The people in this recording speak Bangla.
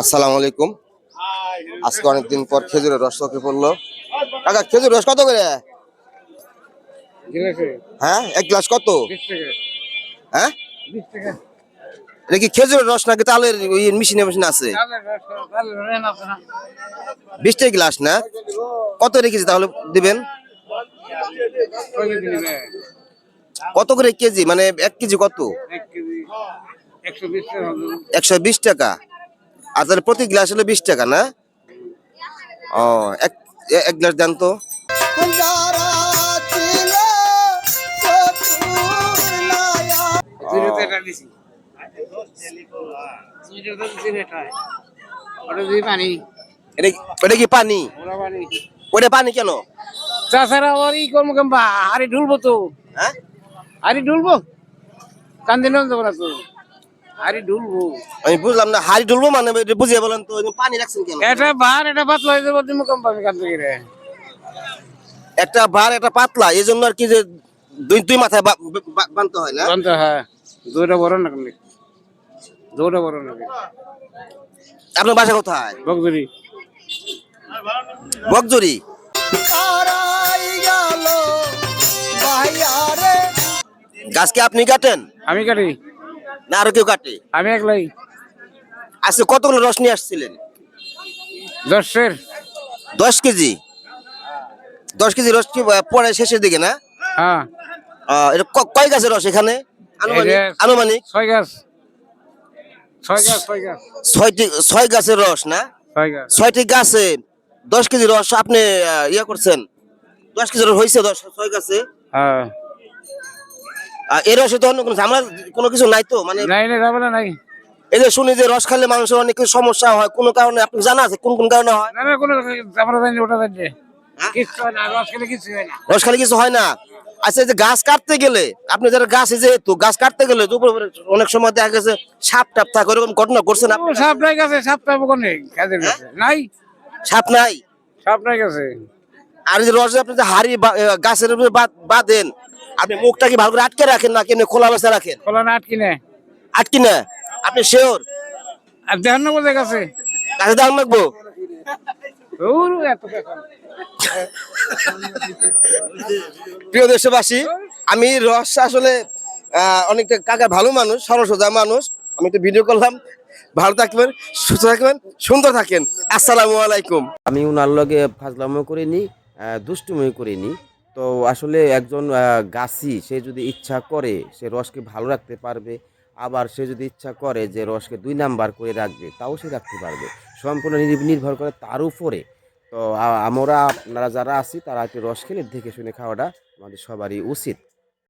আসসালামু আলাইকুম আজকে অনেকদিন পর খেজুরের রস চোখে পড়ল। কাকা খেজুর রস কত করে? হ্যাঁ এক গ্লাস কত? হ্যাঁ? এটা খেজুরের রস নাকি তালের মেশিনে মেশিন আছে? বিশটা গ্লাস না? কত রেখেছি তাহলে দিবেন? কত করে কেজি? মানে এক কেজি কত? একশো বিশ টাকা আর তাহলে প্রতি গ্লাস হলো বিশ টাকা না? ও এক এক গ্লাস দেন তো। এটা পানি। কি- পানি? ওটা পানি কেন? তাছাড়া আবার ই করব কেমবা হাড়ি ঢুলবো তো। হ্যাঁ? হাড়ি ঢুলবো? কান্দি নন যাব না তো হাড়ি ঢুলবো। আমি বুঝলাম না হাড়ি ঢুলবো মানে এটা বুঝিয়ে বলেন তো এটা পানি রাখছেন কেন? এটা বার এটা পাতলা হয়ে যাব তুমি কম পাবি একটা একটা পাতলা এই জন্য আর কি যে দুই দুই মাথায় বানতে হয় না? হ্যাঁ। দুইটা বড় না কেমনি দুইটা বড় না আপনার বাসা কোথায়? বকদুরি বকজুরি গাছ কি আপনি কাটেন? আমি কাটি। না আরও কেউ কাটে? আমি একলাই। আজকে কতগুলো রস নিয়ে আসছিলেন? দশের। দশ কেজি? দশ কেজি রস কি পরে শেষের দিকে না? হ্যাঁ। এটা কয় গাছের রস এখানে? আনুমানিক আনুমানিক। ছয় গাছ। ছয় গাছ ছয় গাছ। ছয়টি ছয় গাছের রস না? ছয়টি গাছে দশ কেজি রস আপনি ইয়ে করছেন? দশ কেজি রস হয়েছে দশ ছয় গাছে? হ্যাঁ। এই রসে তো অন্য কোনো ঝামেলা কোনো কিছু নাই তো মানে নাই এই যে শুনি যে রস খেলে মানুষের অনেক সমস্যা হয় কোনো কারণে আপনি জানা আছে কোন কোন কারণে হয়? না না কোনো আমরা জানি ওটা জানি হ্যাঁ? হয় না রস খেলে কিচ্ছু হয় না। রস খেলে কিছু হয় না। আচ্ছা যে গাছ কাটতে গেলে আপনি যারা গাছ যেহেতু গাছ কাটতে গেলে অনেক সময় দেখা গেছে সাপ টাপ থাকে ওরকম ঘটনা করছেন আপনি সাপ নাই গেছে সাপ টাপ ওখানে কাজের হ্যাঁ? কাছে। নাই। সাপ নাই? সাপ নাই গেছে। আর যে রস আপনি যে হাড়ি গাছের বাঁধেন আপনি মুখটা কি ভালো করে আটকে রাখেন না কেন খোলা অবস্থা রাখেন? খোলা না আটকি নেয় আটকি না? আপনি শিওর আর দেখান না বোঝা প্রিয় দেশবাসী আমি রস আসলে আহ, অনেকটা কাকা ভালো মানুষ সরল সোজা মানুষ। আমি একটা ভিডিও করলাম। ভালো থাকবেন সুস্থ থাকবেন সুন্দর থাকেন। আসসালামু আলাইকুম। আমি উনার লগে ফাজলামো করিনি আহ, দুষ্টুমি করিনি। তো আসলে একজন গাছি, সে যদি ইচ্ছা করে, সে রসকে ভালো রাখতে পারবে। আবার সে যদি ইচ্ছা করে যে রসকে দুই নাম্বার করে রাখবে, তাও সে রাখতে পারবে। সম্পূর্ণ নির- নির্ভর করে তার উপরে। তো আমরা, আপনারা যারা আছি, তারা একটু রস খেলে দেখে শুনে খাওয়াটা আমাদের সবারই উচিত।